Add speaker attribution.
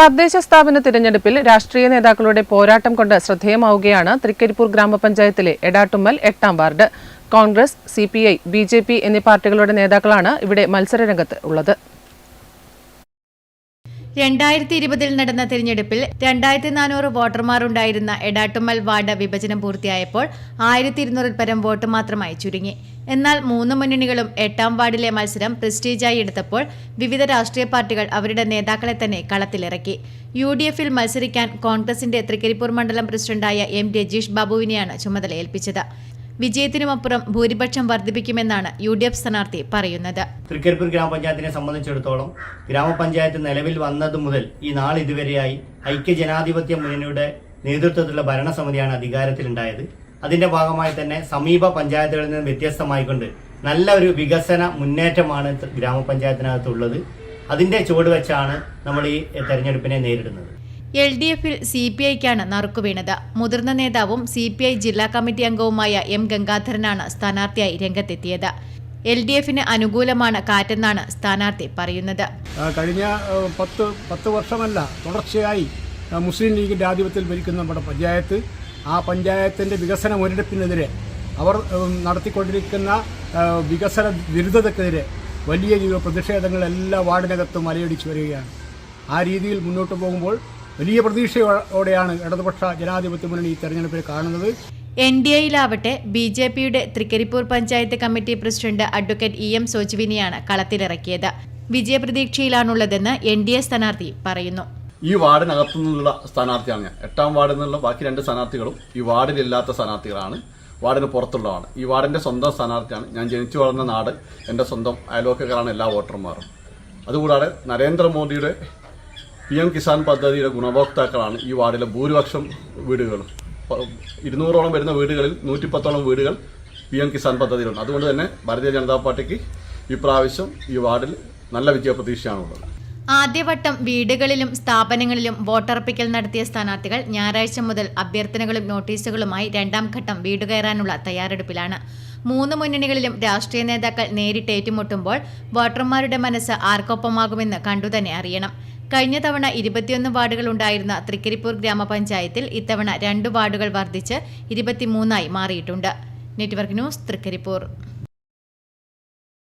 Speaker 1: തദ്ദേശ സ്ഥാപന തിരഞ്ഞെടുപ്പിൽ രാഷ്ട്രീയ നേതാക്കളുടെ പോരാട്ടം കൊണ്ട് ശ്രദ്ധേയമാവുകയാണ് തൃക്കരിപ്പൂർ ഗ്രാമപഞ്ചായത്തിലെ എടാട്ടുമ്മൽ എട്ടാം ward. Congress C P I B J P എന്നീ പാർട്ടികളുടെ നേതാക്കളാണ് ഇവിടെ മത്സരരംഗത്ത് ഉള്ളത്.
Speaker 2: രണ്ടായിരത്തി ഇരുപതിൽ നടന്ന തിരഞ്ഞെടുപ്പിൽ രണ്ടായിരത്തി നാനൂറ് വോട്ടർമാരുണ്ടായിരുന്ന എടാട്ടുമ്മൽ വാർഡ് വിഭജനം പൂർത്തിയായപ്പോൾ ആയിരത്തി ഇരുന്നൂറിൽ പരം വോട്ട് മാത്രമായി ചുരുങ്ങി. എന്നാൽ മൂന്ന് മുന്നണികളും എട്ടാം വാർഡിലെ മത്സരം പ്രസ്റ്റീജായി എടുത്തപ്പോൾ വിവിധ രാഷ്ട്രീയ പാർട്ടികൾ അവരുടെ നേതാക്കളെ തന്നെ കളത്തിലിറക്കി. യു ഡി എഫിൽ മത്സരിക്കാൻ കോൺഗ്രസിന്റെ തൃക്കരിപ്പൂർ മണ്ഡലം പ്രസിഡന്റായ എം രജീഷ് ബാബുവിനെയാണ് ചുമതല ഏൽപ്പിച്ചത് വിജയത്തിനുമപ്പുറം ഭൂരിപക്ഷം വർദ്ധിപ്പിക്കുമെന്നാണ് യു ഡി എഫ് സ്ഥാനാർത്ഥി പറയുന്നത്.
Speaker 3: തൃക്കരിപ്പൂർ ഗ്രാമപഞ്ചായത്തിനെ സംബന്ധിച്ചിടത്തോളം ഗ്രാമപഞ്ചായത്ത് നിലവിൽ വന്നത് മുതൽ ഈ നാൾ ഇതുവരെയായി ഐക്യ ജനാധിപത്യ മുന്നണിയുടെ നേതൃത്വത്തിലുള്ള ഭരണസമിതിയാണ് അധികാരത്തിലുണ്ടായത്. അതിന്റെ ഭാഗമായി തന്നെ സമീപ പഞ്ചായത്തുകളിൽ നിന്ന് വ്യത്യസ്തമായിക്കൊണ്ട് നല്ല ഒരു വികസന മുന്നേറ്റമാണ് ഗ്രാമപഞ്ചായത്തിനകത്തുള്ളത്. അതിന്റെ ചുവട് വെച്ചാണ് നമ്മൾ ഈ തെരഞ്ഞെടുപ്പിനെ നേരിടുന്നത്.
Speaker 2: എൽ ഡി എഫിൽ സി പി ഐക്കാണ് നറുക്കുവീണത് മുതിർന്ന നേതാവും സി പി ഐ ജില്ലാ കമ്മിറ്റി അംഗവുമായ എം ഗംഗാധരനാണ് സ്ഥാനാർത്ഥിയായി രംഗത്തെത്തിയത്. എൽ ഡി എഫിന് അനുകൂലമാണ് കാറ്റെന്നാണ് സ്ഥാനാർത്ഥി പറയുന്നത്.
Speaker 4: കഴിഞ്ഞ പത്ത് പത്ത് വർഷമല്ല തുടർച്ചയായി മുസ്ലിം ലീഗിന്റെ ആധിപത്യത്തിൽ ഭരിക്കുന്ന നമ്മുടെ പഞ്ചായത്ത് ആ പഞ്ചായത്തിന്റെ വികസന മുരടിപ്പിനെതിരെ അവർ നടത്തിക്കൊണ്ടിരിക്കുന്ന വികസന വിരുദ്ധതക്കെതിരെ വലിയ രീതിയിലുള്ള പ്രതിഷേധങ്ങൾ എല്ലാ വാർഡിനകത്തും അലയടിച്ചു വരികയാണ്. ആ രീതിയിൽ മുന്നോട്ട് പോകുമ്പോൾ വലിയ പ്രതീക്ഷയോടെയാണ് ഇടതുപക്ഷ ജനാധിപത്യ മുന്നണി ഈ തെരഞ്ഞെടുപ്പിൽ കാണുന്നത്.
Speaker 2: എൻ ഡി എയിലാവട്ടെ ബി ജെ പിയുടെ Trikaripur panchayat committee president advocate E M സോജുവിനെയാണ് കളത്തിലിറക്കിയത്. വിജയപ്രതീക്ഷയിലാണുള്ളതെന്ന് എൻ ഡി എ സ്ഥാനാർത്ഥി പറയുന്നു.
Speaker 5: ഈ വാർഡിനകത്തു നിന്നുള്ള സ്ഥാനാർത്ഥിയാണ് ഞാൻ. എട്ടാം വാർഡിൽ നിന്നുള്ള ബാക്കി രണ്ട് സ്ഥാനാർത്ഥികളും ഈ വാർഡിലില്ലാത്ത സ്ഥാനാർത്ഥികളാണ്. വാർഡിന് പുറത്തുള്ളതാണ്. ഈ വാർഡിന്റെ സ്വന്തം സ്ഥാനാർത്ഥിയാണ്. ഞാൻ ജനിച്ചു വളർന്ന നാട്. എന്റെ സ്വന്തം അയൽവക്കക്കാരാണ് എല്ലാ വോട്ടർമാരും. അതുകൂടാതെ നരേന്ദ്രമോദിയുടെ പി എം കിസാൻ പദ്ധതിയുടെ ഗുണഭോക്താക്കളാണ് ഈ വാർഡിലെ ഭൂരിപക്ഷം വീടുകളും. ഇരുന്നൂറോളം വരുന്ന വീടുകളിൽ നൂറ്റിപ്പത്തോളം വീടുകൾ പി എം കിസാൻ പദ്ധതിയിലുണ്ട്. അതുകൊണ്ട് തന്നെ ഭാരതീയ ജനതാ പാർട്ടിക്ക് ഇപ്രാവശ്യം ഈ വാർഡിൽ നല്ല വിജയ പ്രതീക്ഷയാണുള്ളത്
Speaker 2: ആദ്യവട്ടം വീടുകളിലും സ്ഥാപനങ്ങളിലും വോട്ടർപ്പിക്കൽ നടത്തിയ സ്ഥാനാർത്ഥികൾ ഞായറാഴ്ച മുതൽ അഭ്യർത്ഥനകളും നോട്ടീസുകളുമായി രണ്ടാം ഘട്ടം വീട് കയറാനുള്ള തയ്യാറെടുപ്പിലാണ്. മൂന്ന് മുന്നണികളിലും രാഷ്ട്രീയ നേതാക്കൾ നേരിട്ട് ഏറ്റുമുട്ടുമ്പോൾ വോട്ടർമാരുടെ മനസ്സ് ആർക്കൊപ്പമാകുമെന്ന് കണ്ടുതന്നെ അറിയണം. കഴിഞ്ഞ തവണ ഇരുപത്തിയൊന്ന് വാർഡുകൾ ഉണ്ടായിരുന്ന തൃക്കരിപ്പൂർ ഗ്രാമപഞ്ചായത്തിൽ ഇത്തവണ രണ്ട് വാർഡുകൾ വർദ്ധിച്ച് ഇരുപത്തിമൂന്നായി മാറിയിട്ടുണ്ട്. Network news Trikaripur.